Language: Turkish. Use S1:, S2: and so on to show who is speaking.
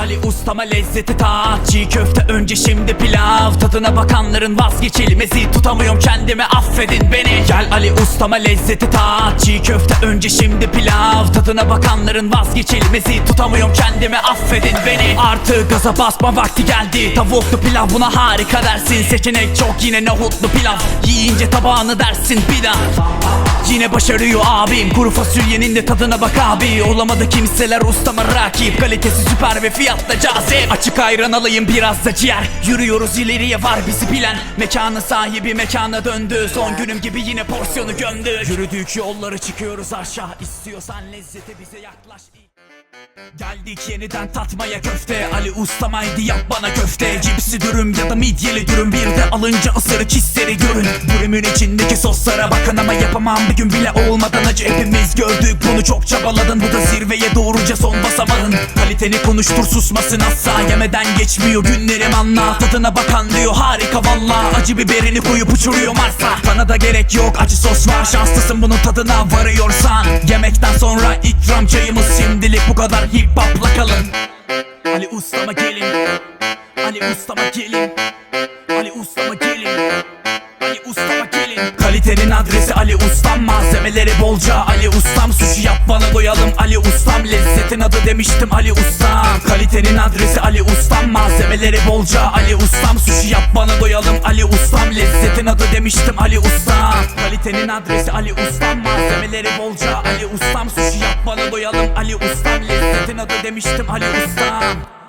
S1: Ali ustama lezzeti tat. Çiğ köfte önce şimdi pilav. Tadına bakanların vazgeçilmezi. Tutamıyorum kendimi affedin beni. Gel Ali ustama lezzeti tat. Çiğ köfte önce şimdi pilav. Tadına bakanların vazgeçilmezi. Tutamıyorum kendimi affedin beni. Artık gaza basma vakti geldi. Tavuklu pilav buna harika dersin. Seçenek çok yine nohutlu pilav. Yiyince tabağını dersin bir daha Yine başarıyor abim. Kuru fasulyenin de tadına bak abi. Olamadı kimseler ustama rakip. Kalitesi süper ve fiyatla cazip. Açık ayran alayım biraz da ciğer. Yürüyoruz ileriye var bizi bilen. Mekanın sahibi mekana döndü. Son günüm gibi yine porsiyonu gömdü Yürüdük yolları çıkıyoruz aşağı. İstiyorsan lezzete bize yaklaş Geldik yeniden tatmaya köfte. Ali ustamaydı yap bana köfte. Cipsi dürüm ya da midyeli dürüm. Bir de alınca ısırık hisleri görün. Dürümün içindeki soslara bakın ama yapamam. Bir gün bile olmadan acı hepimiz gördük. Bunu çok çabaladın. Bu da zirveye doğruca son basamadın Kaliteni konuştur susmasın asla Yemeden geçmiyor. Günlerim anla. Tadına bakan diyor. Harika valla. Acı biberini koyup uçuruyor Mars'a Bana da gerek yok. Acı sos var. Şanslısın bunun tadına varıyorsan. Yemekten sonra ikram çayımız. Şimdilik bu kadar hip hopla kalın Ali ustama gelin. Ali ustama gelin. Ali ustama gelin. Ali ustama gelin. Kalitenin adresi Ali Ustam. Malzemeleri bolca. Ali Ustam Sushi demiştim Ali Ustam. Kalitenin adresi Ali Ustam. Malzemeleri bolca Ali Ustam. Sushi yap bana doyalım Ali Ustam. Lezzetin adı demiştim Ali Ustam. Kalitenin adresi Ali Ustam. Malzemeleri bolca Ali Ustam. Sushi yap bana doyalım Ali Ustam. Lezzetin adı demiştim Ali Ustam